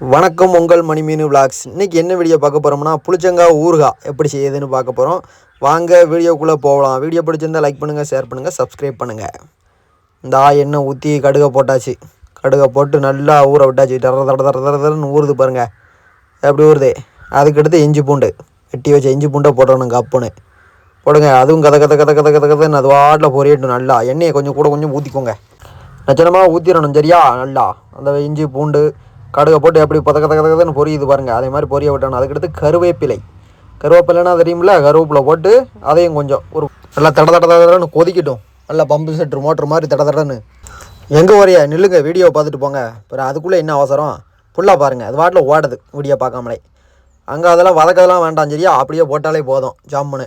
வணக்கம் உங்கள் மணிமீன் விளாக்ஸ் இன்றைக்கி என்ன வீடியோ பார்க்க போகிறோம்னா புளிச்சங்காய் ஊறுகாய் எப்படி செய்யுதுன்னு பார்க்க போகிறோம் வாங்க வீடியோக்குள்ளே போகலாம். வீடியோ பிடிச்சிருந்தா லைக் பண்ணுங்கள் ஷேர் பண்ணுங்கள் சப்ஸ்கிரைப் பண்ணுங்கள் இந்த எண்ணெய் ஊற்றி கடுகை போட்டாச்சு. கடுகை போட்டு நல்லா ஊற விட்டாச்சு. தர தட தர தர தரன்னு ஊறுது பாருங்கள் எப்படி ஊறுது? அதுக்கடுத்து இஞ்சி பூண்டு. வெட்டி வச்ச இஞ்சி பூண்டை போடணும் கப்புன்னு போடுங்க. அதுவும் கதை கதை கதை கதை கதை கதைன்னு அது வாட்டில் பொரியட்டும் நல்லா. எண்ணெயை கொஞ்சம் கூட கொஞ்சம் ஊற்றிக்கோங்க நச்சனமாக ஊற்றிடணும் சரியா? நல்லா. அந்த இஞ்சி பூண்டு கடுகை போட்டு எப்படி பதக்க கத பொரியுது பாருங்கள் அதே மாதிரி பொரிய விட்டணும் அதுக்கடுத்து கருவேப்பிலை. கருவேப்பிலைன்னா தெரியுமில்ல? கருவேப்பிலை போட்டு அதையும் கொஞ்சம் ஒரு நல்லா தட தட தடன்னு கொதிக்கட்டும். நல்லா பம்பு செட்டு மோட்ரு மாதிரி தட தடன்னு. எங்கே வரையா நில்லுங்க வீடியோ பார்த்துட்டு போங்க. அப்புறம் அதுக்குள்ளே என்ன அவசரம்? ஃபுல்லாக பாருங்கள் அது வாட்டில் ஓடுது வீடியோ பார்க்காமலே. அங்கே அதெல்லாம் வதக்கதெல்லாம் வேண்டாம் சரியா? அப்படியே போட்டாலே போதும் ஜாமுன்னு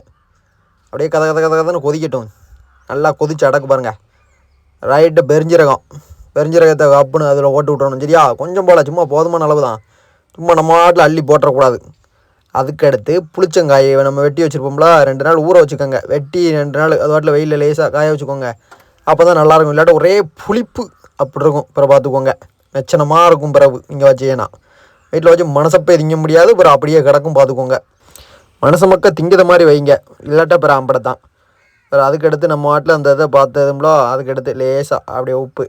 அப்படியே கதை கதை கதை கதைன்னு கொதிக்கட்டும். நல்லா கொதிச்சு அடக்கு பாருங்கள் ரைட்டு பெருஞ்சீரகம். பெருஞ்சீரகத்தை அப்புன்னு அதில் ஓட்டு விட்றணும் சரியா? கொஞ்சம் போல் சும்மா போதுமான அளவு தான் சும்மா நம்ம நாட்டில் அள்ளி போட்டுறக்கூடாது. அதுக்கடுத்து புளிச்சங்காயை நம்ம வெட்டி வச்சுருப்போம்ல ரெண்டு நாள் ஊற வச்சுக்கோங்க. வெட்டி ரெண்டு நாள் அது வாட்டில் வெயிலில் லேசாக காய வச்சுக்கோங்க. அப்போ தான் நல்லாயிருக்கும். இல்லாட்ட ஒரே புளிப்பு அப்படி இருக்கும். பிறகு பார்த்துக்கோங்க. மெச்சனமாக இருக்கும் பிறகு இங்கே வச்சேன்னா வீட்டில் வச்சு மனசப்பே திங்க முடியாது. பிறகு அப்படியே கிடக்கும் பார்த்துக்கோங்க. மனசு மக்கள் திங்கிற மாதிரி வைங்க. இல்லாட்டா பிற அம்படை தான் பிறகு அதுக்கடுத்து நம்ம வாட்டில் அந்த இதை பார்த்ததும்லோ அதுக்கடுத்து லேசாக அப்படியே உப்பு.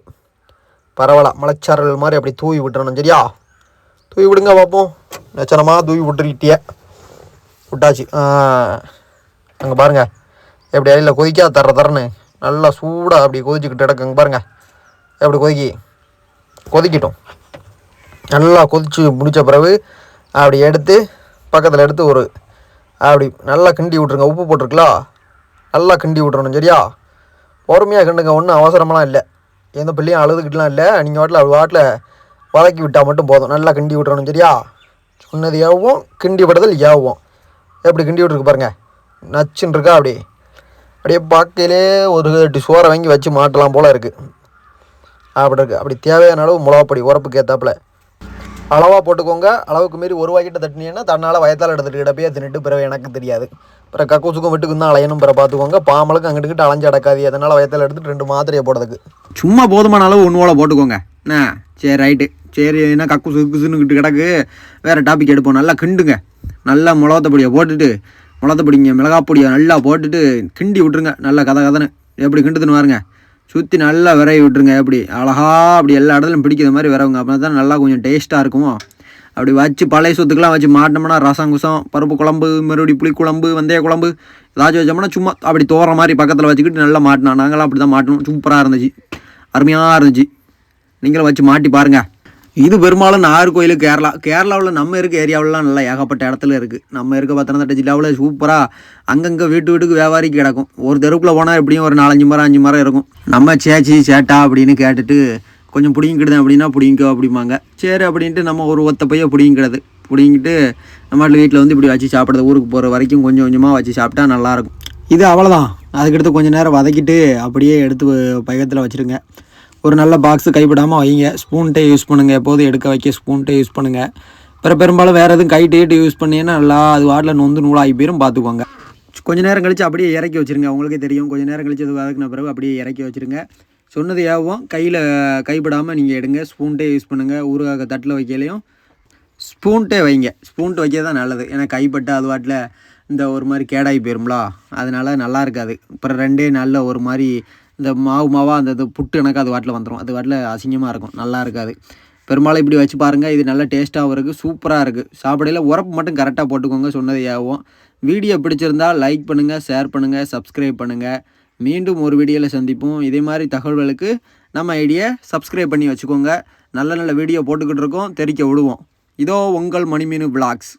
பரவாயில்ல மலைச்சாரல் மாதிரி அப்படி தூவி விட்டுறணும் சரியா? தூவி விடுங்க பார்ப்போம். நச்சனமாக தூவி விட்டுருக்கிட்டிய. விட்டாச்சு. அங்கே பாருங்கள் எப்படி அடியில் கொதிக்கா தர தரன்னு. நல்லா சூடாக அப்படி கொதிச்சுக்கிட்டு கிடக்குங்க பாருங்கள் எப்படி கொதிக்கி? கொதிக்கிட்டோம். நல்லா கொதித்து முடித்த பிறகு அப்படி எடுத்து பக்கத்தில் எடுத்து ஒரு அப்படி நல்லா கிண்டி விட்ருங்க உப்பு போட்டிருக்கலா? நல்லா கிண்டி விட்றணும் சரியா? பொறுமையாக கிண்டுங்க ஒன்றும் அவசரமெல்லாம் இல்லை. எந்த பிள்ளையும் அழுதுகிட்டலாம் இல்லை. நீங்கள் வாட்டில் அது வாட்டில் வதக்கி விட்டால் மட்டும் போதும். நல்லா கிண்டி விட்றணும் சரியா? சொன்னது ஏவும் கிண்டி விடுதல் ஏவும். எப்படி கிண்டி விட்ருக்கு பாருங்கள் நச்சுன்னு இருக்கா அப்படி. அப்படியே பார்க்கையிலே ஒரு எட்டு சோறை வாங்கி வச்சு மாட்டலாம் போல் இருக்குது அப்படி இருக்குது அப்படி தேவையான அளவு மிளகாப்பொடி உரப்புக்கு ஏற்றாப்புல அளவாக போட்டுக்கோங்க. அளவுக்கு மீறி ஒரு வாக்கிட்ட தட்டினீங்கன்னா தன்னால் வயத்தால் எடுத்துட்டு கிடப்பையே தின்னுட்டு பிறகு எனக்கு தெரியாது. பிறகு கக்கூசுக்கும் வீட்டுக்கும் தான் அலையணும் பிற பார்த்துக்கோங்க. பாம்பளுக்கு அங்கிட்டு அலைஞ்சு அடக்காது அதனால் வயத்தால் எடுத்துட்டு ரெண்டு மாத்திரையை போடுறதுக்கு. சும்மா போதுமான அளவு ஒன்று போல போட்டுக்கோங்க. ஆ சரி ரைட்டு சரி என்ன கக்கு சுக்குசுன்னுக்கிட்டு கிடக்கு. வேறு டாபிக் எடுப்போம். நல்லா கிண்டுங்க. நல்லா மிளகாத்த போட்டுட்டு மிளகாத்த மிளகாப்பொடியை நல்லா போட்டுட்டு கிண்டி விட்ருங்க நல்லா கதை கதன்னு எப்படி கிண்டுதுன்னு வாருங்க சுற்றி நல்லா விரைவி விட்ருங்க எப்படி அழகாக அப்படி எல்லா இடத்துலையும் பிடிக்கிற மாதிரி விரவுங்க. அப்போ தான் நல்லா கொஞ்சம் டேஸ்ட்டாக இருக்கும்? அப்படி வச்சு பழைய சொத்துக்கெல்லாம் வச்சு மாட்டினோம்னா ரசம் குசம் பருப்பு குழம்பு மறுபடி புளி குழம்பு வெந்தய குழம்பு ஏதாச்சும் வச்சோம்னா சும்மா அப்படி தோற மாதிரி பக்கத்தில் வச்சுக்கிட்டு நல்லா மாட்டினோம். நாங்களாம் அப்படி தான் மாட்டணும் சூப்பராக இருந்துச்சு. அருமையாக இருந்துச்சு. நீங்களும் வச்சு மாட்டி பாருங்கள் இது பெரும்பாலும் நாகர்கோயில் கேரளா. கேரளாவில் நம்ம இருக்க ஏரியாவிலலாம் நல்லா ஏகப்பட்ட இடத்துல இருக்குது நம்ம இருக்க பத்தனந்தட்டை ஜில்லாவில் சூப்பராக அங்கங்கே வீட்டு வீட்டுக்கு வியாபாரிக்கு கிடக்கும். ஒரு தெருக்குள்ளே போனால் எப்படியும் ஒரு நாலஞ்சு மரம் அஞ்சு மரம் இருக்கும். நம்ம சேச்சி சேட்டா அப்படின்னு கேட்டுட்டு கொஞ்சம் பிடிங்கிடுதேன் அப்படின்னா பிடிங்கோ அப்படிம்பாங்க. சரி அப்படின்ட்டு நம்ம ஒரு ஒத்த பைய பிடிங்கிடுது பிடிங்கிட்டு நம்ம வீட்டில் வந்து இப்படி வச்சு சாப்பிட்றது. ஊருக்கு போகிற வரைக்கும் கொஞ்சம் கொஞ்சமாக வச்சு சாப்பிட்டா நல்லாயிருக்கும் இது அவ்வளோதான் அதுக்கடுத்து கொஞ்சம் நேரம் வதக்கிட்டு அப்படியே எடுத்து பையத்தில் வச்சுருங்க. ஒரு நல்ல பாக்ஸு கைவிடாமல் வைங்க. ஸ்பூன்ட்டே யூஸ் பண்ணுங்கள் எப்போதும் எடுக்க வைக்க ஸ்பூன்ட்டே யூஸ் பண்ணுங்கள் பிற பெரும்பாலும் வேறு எதுவும் கை டேட்டு யூஸ் பண்ணீங்கன்னா நல்லா அது வாட்டில் நொந்து நூலாகி போயிரும் பார்த்துக்கோங்க. கொஞ்ச நேரம் கழித்து அப்படியே இறக்கி வச்சுருங்க. உங்களுக்கே தெரியும். கொஞ்சம் நேரம் கழித்து அது வதக்கின பிறகு அப்படியே இறக்கி வச்சுருங்க. சொன்னது ஏவும் கையில் கைப்படாமல் நீங்கள் எடுங்க. ஸ்பூன்ட்டே யூஸ் பண்ணுங்கள் ஊறுகாக தட்டில் வைக்கலையும். ஸ்பூன்ட்டே வைங்க. ஸ்பூன்ட்டு வைக்க தான் நல்லது. ஏன்னா கைப்பட்டு அது வாட்டில் இந்த ஒரு மாதிரி கேடாகி போயிரும்ல. அதனால் நல்லா இருக்காது. அப்புறம் ரெண்டே நாளில் ஒரு மாதிரி இந்த மாவு மாவாக அந்த இது புட்டு எனக்கு அது வாட்டில் வந்துடும் அது வாட்டில் அசிங்கமாக இருக்கும். நல்லா இருக்காது. பெரும்பாலும் இப்படி வச்சு பாருங்கள் இது நல்லா டேஸ்ட்டாகவும் இருக்குது சூப்பராக இருக்குது சாப்பிடையில் உரப்பு மட்டும் கரெக்டாக போட்டுக்கோங்க சொன்னது யாவும் வீடியோ பிடிச்சிருந்தால் லைக் பண்ணுங்கள் ஷேர் பண்ணுங்கள் சப்ஸ்கிரைப் பண்ணுங்கள் மீண்டும் ஒரு வீடியோவில் சந்திப்போம். இதே மாதிரி தகவல்களுக்கு நம்ம ஐடியை சப்ஸ்கிரைப் பண்ணி வச்சுக்கோங்க. நல்ல நல்ல வீடியோ போட்டுக்கிட்டு இருக்கோம் தெரிக்க விடுவோம். இதோ உங்கள் மணிமீனு பிளாக்ஸ்